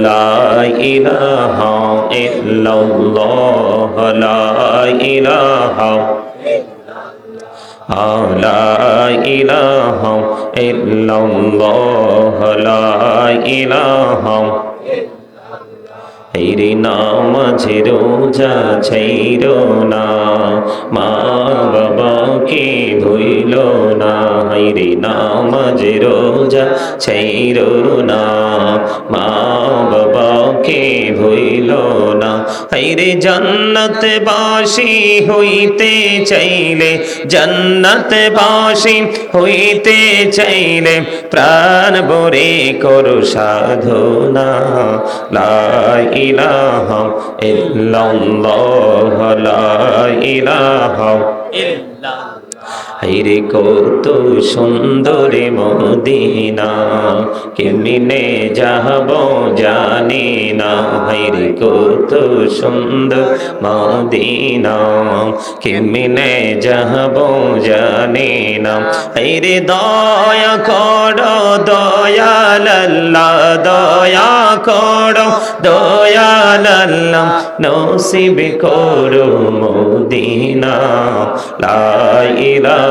লা ইলাহা ইল্লাল্লাহ লা ইলাহা لا إله إلا الله لا إله হেরি নামাজে রোজা ছাইর না মা বাবাকে ভইল না হেরি নামাজে রোজা ছাইর না। মা বাবাকে ভইল না। হেরে জান্নাত বাসি হইতে চাইলে জান্নাত বাসি হইতে চাইলে প্রাণ বরে করো সাধনা। লাই ইলাহা ইল্লাল্লাহ, লা ইলাহা ইলাহা ইল্লাল্লাহ। হাইরে কত সুন্দর মদিনা, কেমনে যাব জানি না। হাইরে কত সুন্দর মদিনা, কেমনে যাব জানি না। হাইরে দয়া কর দয়াল্লাহ দয়া কর দয়াল্লাহ নসিব করো মদিনা। লা ইলাহা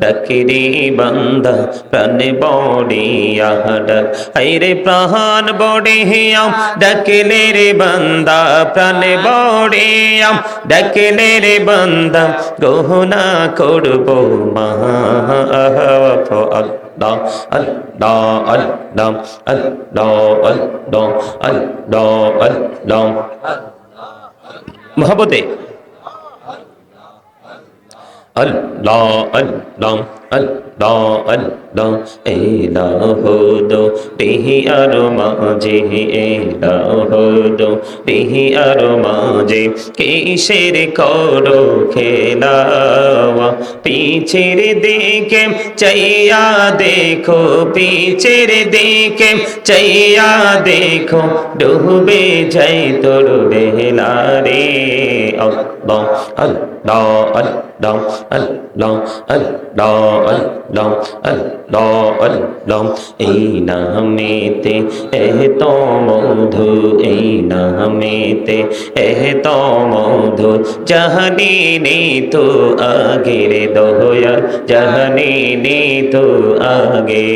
ডাকিরে বান্দা প্রাণে বড়িয়া ডাক হাইরে প্রাণ বড়িয়া ডাকিলে রে বান্দা প্রাণে বড়িয়া ডাকিলে রে বান্দা গহনা করব মা da al da al da al da al da al da al da محبت Allah Allah আল্লাহ আল্লাহ এলাহ দো টিহি আর মাঝে এলাহ দো টিহি আর মাঝে কিসের করো খেলাওয়া? পিছের দিকে চাইয়া দেখো, পিছের দিকে চাইয়া দেখো। ডুবে যাই তোর বেলা রে। আল্লাহ আল্লাহ আল্লাহ আল্লাহ আল্লাহ। আল্লাহ আল্লাহ আল্লাহ এই নামেতে এহ তো মধু এই নামেতে এহ তো মধু জাহানি নে তো আগে রে দোয়া জাহানি নে তো আগে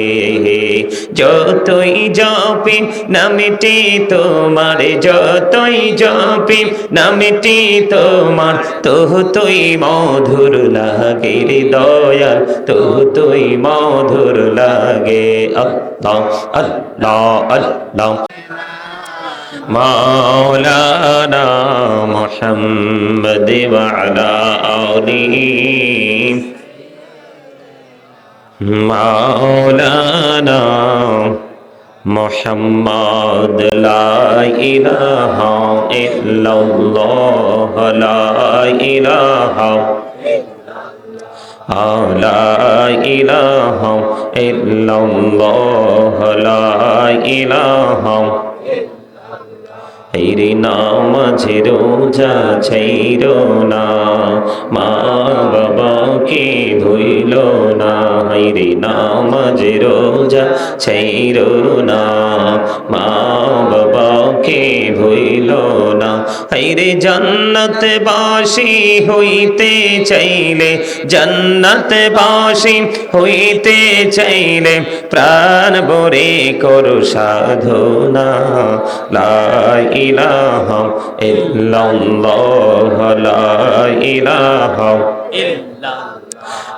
যতই জপি নামটি তোমার যতই জপি নামটি তোমার তো তুই মধুর লাগে রে দয়া তো তুই মধুর লাগে। আল্লাহ আল্লাহ আল্লাহ। মাওলানা মোহাম্মদ ওয়ালা আলিহি মাওলানা মোহাম্মদ লা ইলাহা ইল্লাল্লাহ, লা ইলাহা لا إله إلا الله لا إله হেরি নামাজে রোজা ছাইর না মা বাবাকে ভুইল না হেরি নামাজে রোজা ছাইর না মা বাবাকে ভুইল না? হেরে জান্নাত বাসি হইতে চাইলে জান্নাত বাসি হইতে চাইলে প্রাণ বরে করো সাধনা। লা ইলাহা ইল্লাল্লাহ, লা ইলাহা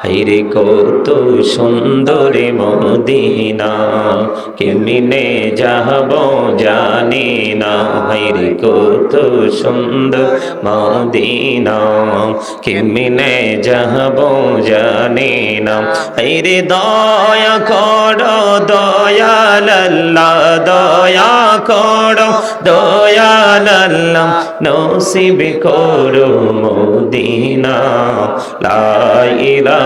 হাইরে কত সুন্দর মদিনা, কেমিনে যাব জানি না। হাইরে কত সুন্দর মদিনা, কেমিনে যাব জানি না। হাইরে দয়া কর দয়াল্লাহ দয়া কর দয়াল্লাহ নসিব করো মদিনা। লা ইলাহা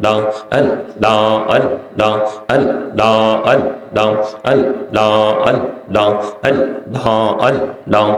দাও আল দাও আল দাও আল দাও আল দাও আল দাও আল দাও আল দাও আল দাও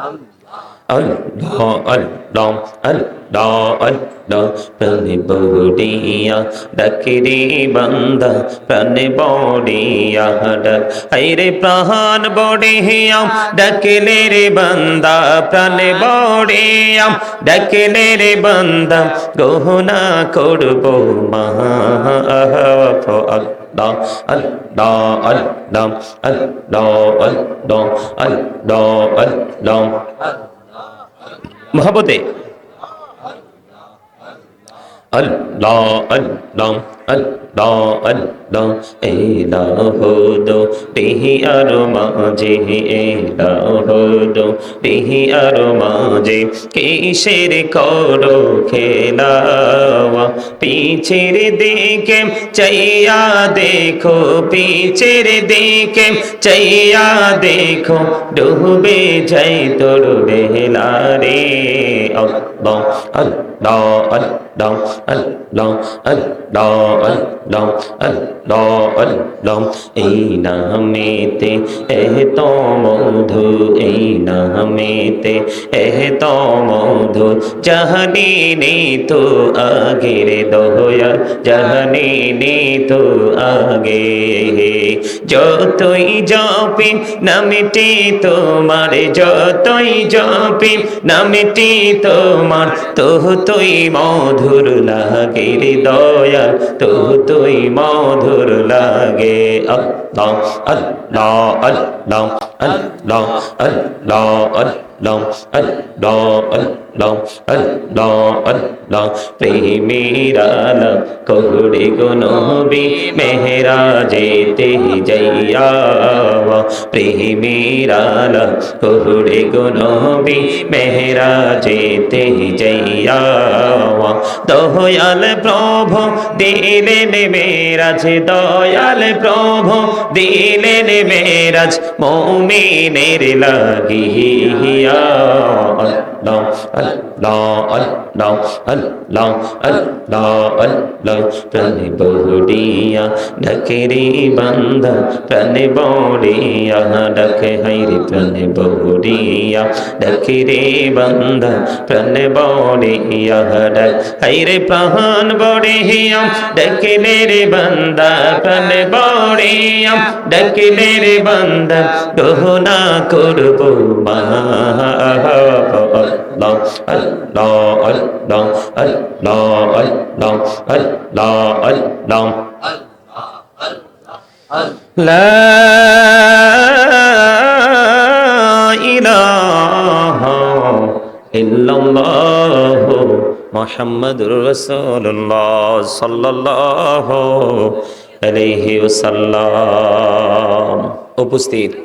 Allah, Allah, Allah, Allah, prani bodiya, dakri banda, prani bodiya, dak, aire prahan bodiya, dakle re banda, prani bodiya, dakle re banda, gohna korbo ma, Allah. da al da al da al da al da al da al da محبت اللہ اللہ আল্লাহ আল্লাহ এলাহদো রিহি আর মাঝে এলাহদো রিহি আর মাঝে, কিসের করো খেলাওয়া? পিছের দিকে চাইয়া দেখো, পিছের দিকে চাইয়া দেখো, ডুবে যাই তোর বেলা রে আল্লাহ আল্লাহ আল্লাহ আল্লাহ আল্লাহ আল্লাহ আল্লাহ আল্লাহ এই নামেতে এহ তো মধু এই নামেতে এহ তো মধু জাহানি নে তো আগে রে দয়া জাহানি নে তো আগে যতই জপি নামটি তোমার যতই জপি নামটি তোমার তো তুই মধুর লাগে রে দয়া তো তুই মধুর লাগে। আল্লাহ আল্লাহ আল্লাহ আল্লাহ আল্লাহ আল্লাহ আল্লাহ আল্লাহ আল্লাহ আল্লাহ প্রেমীরালা কহুড়ে গুনবি মেহরা যেতে যাইয়া প্রেমীরালা কহুড়ে গুনবি মেহরা যেতে যাইয়া দয়াল প্রভু, দিলেন মেরাজ, দয়াল প্রভু, দিলেন মেরাজ, মৌমিনের লাগিয়া আল্লাহ আল্লাহ আল্লাহ আল্লাহ আল্লাহ তনে বহুড়িয়া ঢকে রে বান্দা তনে বড়িয়া ঢকে হাইরে তনে বহুড়িয়া ঢকে রে বান্দা তনে বড়িয়া ঢক হাইরে প্রাণ বড়িয়া ঢকে রে বান্দা তনে বড়িয়া ঢকে রে বান্দা গহনা করব মা আল্লাহ আল্লাহ আল্লাহ আল্লাহ আল্লাহ আল্লাহ আল্লাহ لا إله إلا الله محمد رسول الله صلى الله عليه وسلم উপস্থিত